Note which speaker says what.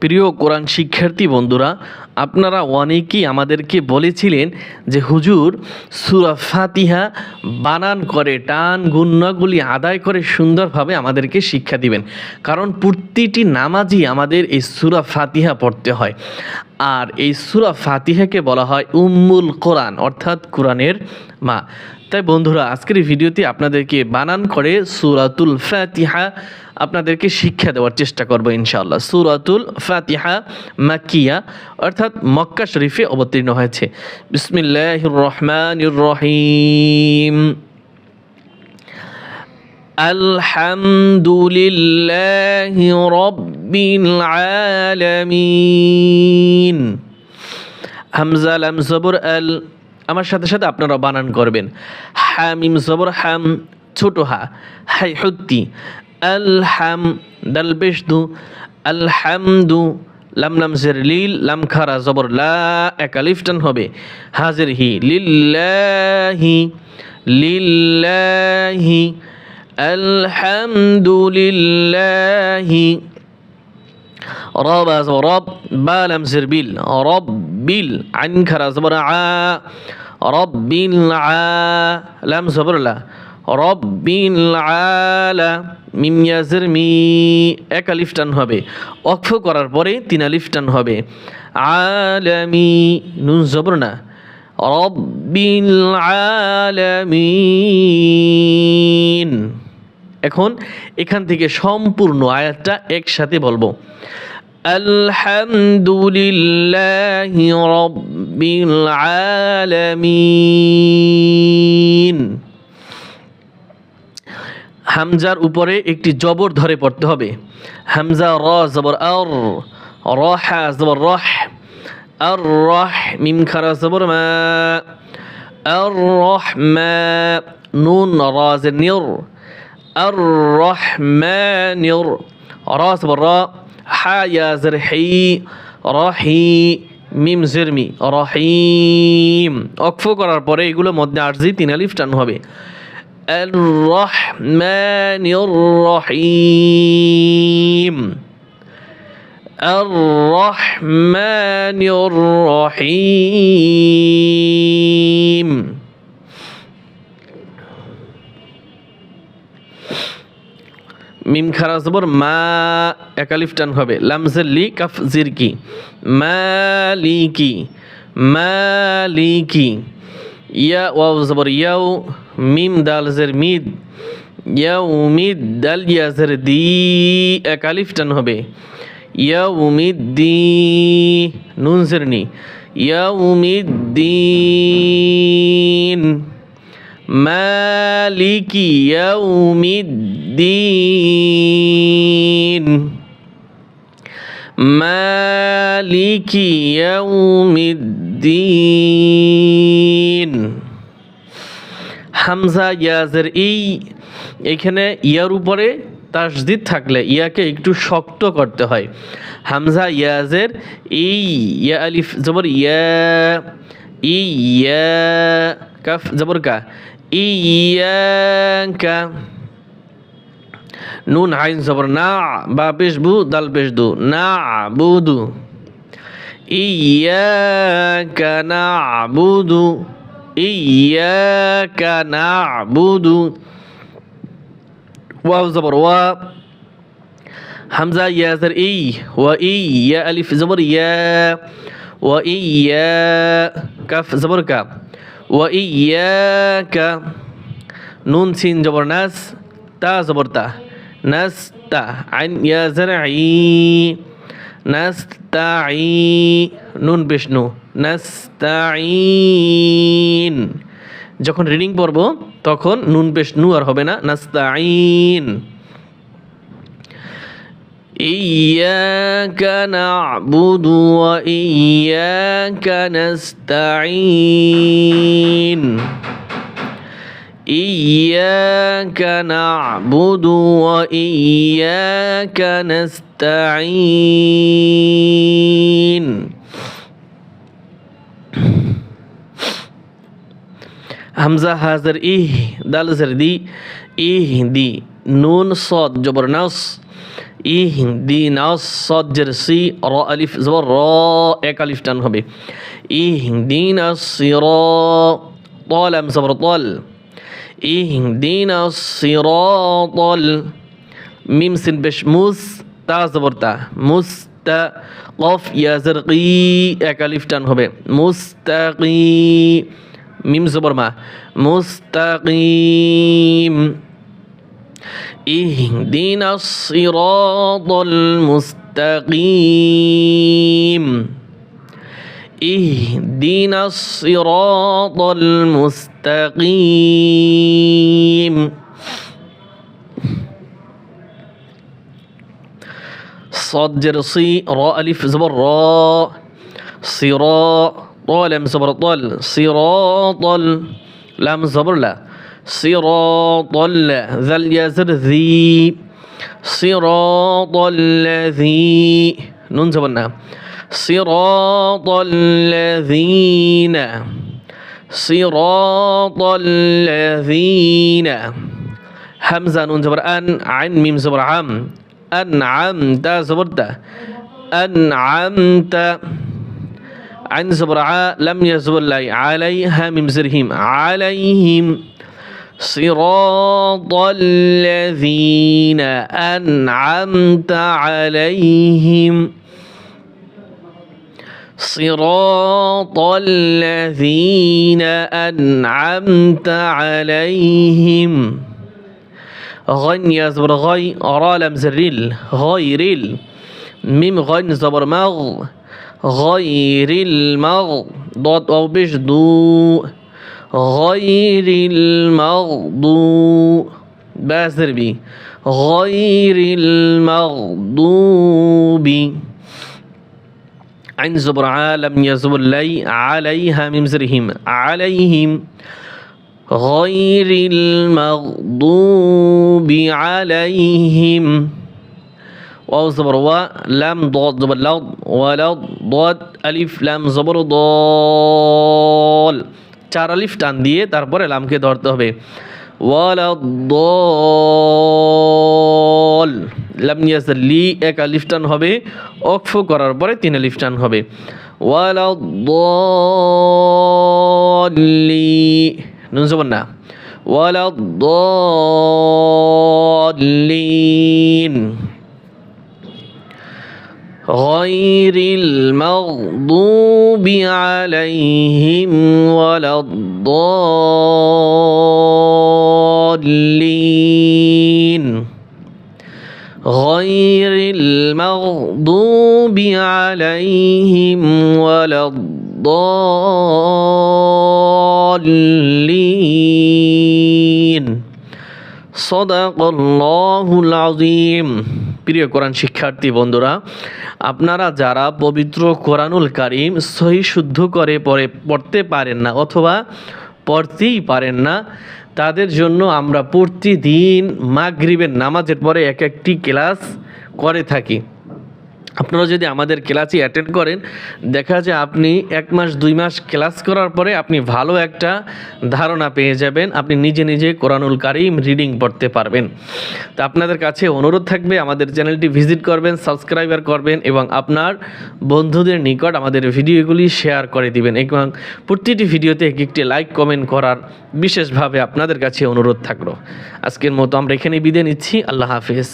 Speaker 1: প্রিয় কোরআন শিক্ষার্থী বন্ধুরা, আপনারা অনেকেই আমাদেরকে বলেছিলেন যে হুজুর, সুরা ফাতিহা বানান করে, টান গুণ্যগুলি আদায় করে সুন্দরভাবে আমাদেরকে শিক্ষা দিবেন। কারণ প্রতিটি নামাজই আমাদের এই সুরা ফাতিহা পড়তে হয়। আর এই সুরা ফাতিহাকে বলা হয় উম্মুল কোরআন, অর্থাৎ কোরআনের মা। তাই বন্ধুরা আজকের এই ভিডিওতে আপনাদেরকে বানান করে সুরাতুল ফাতিহা আপনাদেরকে শিক্ষা দেওয়ার চেষ্টা করবো ইনশাআল্লাহ সুরাতুল ফাতিহা মাকিয়া অর্থাৎ মক্কা শরীফে অবতীর্ণ হয়েছে বিসমিল্লাহ রহমান রহিম الحمد لله رب العالمين হামজা লাম জবর আল আমার সাথে সাথে আপনারা বানান করবেন। হামিম জবর হাম, ছোট হা। হাই হত্তি আল হাম, দাল বেশদু, আল হামদু, লাম লাম জের লিল, লাম খারা জবর লা একালিফটান হবে। হাজের হি, লিল্লাহি লিল্লাহি আলহামদুলিল্লাহি রব আজ রব, বা লাম জের বিল, রব বিল, আইন খারা জবর আ। রব্বিল আলাম সবরলা রব্বিল আলা মিম ইয়াজের মি এক আলিফ হবে। অক্ষ করার পরে তিন আলিফটান হবে। আলামি, নুন জবর না রব্বিল আলামিন। এখন এখান থেকে সম্পূর্ণ আয়াতটা একসাথে বলব। আলহামদুলিল্লাহি রব্বিল আলামিন হামজার উপরে একটি জবর ধরে পড়তে হবে হামজা র জবর আর রহা জবর রহ আর রহ মিম খারা জবর মা আর রহমা নুন রাজ নির الرحمن راس بالراء حا يا زرحي رحي মিম জেরমি রহিম অক্ফ করার পরে এগুলো মধ্যে আরজি তিন আলিফ টান হবে الرحمن الرحيم الرحمن الرحيم মিম খারা মা একালিফ টান হবে। লামজের লি, কাফ জির কি? মালিকি মালিকি ইয়া ওয়াও জবর, ইয়াও মিম দাল জের মিদ ইয়াউমিদ দাল ইয়াজের দি, একালিফ টান হবে। ইয়াউমিদ দি, নুন জের নি। ইয়াউমিদ দিন মালিকি ইয়াউমিদ الدين مالك يوم الدين হামজা ইয়াজের এই এখানে ইয়ার উপরে তাসদিদ থাকলে ইয়াকে একটু শক্ত করতে হয় হামজা ইয়াজের এই ইয়া আলিফ জবর ইয়া ইয়া কাফ জবর কা ইয়াকা নুন হাইন সবর না বা পেশ বু দাল পেশ দু না বুদু ইয়াকা না বুদু ইয়াকা না বুদু ওয়াও জবর ওয়া হামজা ইয়া জের ই ওয়া ই ইয়া আলিফ জবর ইয়া ওয়া ইয়া কাফ জবর কা ওয়া ইয়া কা নুন সিন জবর নাস তা জবর তা عن يا زرعي نستعي নুন বিষ্ণু নাস্তাইন যখন রিডিং পড়ব তখন নুন পেশ নু আর হবে না নাস্তাইন إياك نعبد وإياك نستعين إياك نعبد وإياك نستعين. همزة حاضر إيه دال زردي إيه دي نون صاد جبر نص إيه دي نص صاد جرسي را ألف زبر را إيك ألف تنهبي. إيه دي نص را طال أم زبر طال. ইহদিনা সিরাতাল মিম সিন বেশ মুস, তা জবরতা মুস্তা কফ ইয়াজের কি একালিফ টান হবে, মুস্তাকি, মিম জবর মা, মুস্তাকিম। ইহদিনা সিরাতাল মুস্তাকিম। اهدنا الصراط المستقيم. صدر صي راء ألف زبر راء. صراء طال لم زبر طال. صراط لم زبر لا. صراط ذا اليزر ذي. صراط الذي نون زبرنا صراط الذين صراط الذين. همزة نون زبر أن عين ميم زبر عم. أنعمت زبرت أنعمت. عين زبر لم يزبر لي. عليها ميم زرهم عليهم. صراط الذين. أنعمت عليهم. صراط الذين أنعمت عليهم. غن يزبر غي را لم زريل غير ال ميم غن زبر مغ غير المغ ضاد أو بش دو. غير المغضوب باسر بي. غير المغضوب عين زبر عالم يزبر لي عليها ممزرهم عليهم غير المغضوب عليهم واو زبر و لام ضاد زبر لض ولض ضاد ألف لام زبر ضال চার আলিফ টান দিয়ে তারপরে লামকে ধরতে হবে ওয়ালাদ্দল লাম ইয়াজলি এক আলিফ টান হবে অক্ফ করার পরে তিন আলিফ টান হবে ওয়ালাদ্দলি নুন জবর না ওয়ালাদ্দলিন غير المغضوب عليهم ولا الضالين غير المغضوب عليهم ولا الضالين صدق الله العظيم প্রিয় কোরআন শিক্ষার্থী বন্ধুরা আপনারা যারা পবিত্র কোরআনুল কারিম সহি শুদ্ধ করে পড়ে পড়তে পারেন না অথবা পড়তেই পারেন না তাদের জন্য আমরা প্রতিদিন মাগরিবের নামাজের পরে এক একটি ক্লাস করে থাকি। আপনারা যদি আমাদের ক্লাসই অ্যাটেন্ড করেন, দেখা যায় আপনি এক মাস, দুই মাস ক্লাস করার পরে আপনি ভালো একটা ধারণা পেয়ে যাবেন, আপনি নিজে নিজে কোরআনুল কারিম রিডিং পড়তে পারবেন। তো আপনাদের কাছে অনুরোধ থাকবে, আমাদের চ্যানেলটি ভিজিট করবেন সাবস্ক্রাইবার করবেন এবং আপনার বন্ধুদের নিকট আমাদের ভিডিওগুলি শেয়ার করে দিবেন এবং প্রতিটি ভিডিওতে এক একটি লাইক কমেন্ট করার বিশেষভাবে আপনাদের কাছে অনুরোধ থাকল। আজকের মতো আমরা এখানে বিদায় নিচ্ছি, আল্লাহ হাফিজ।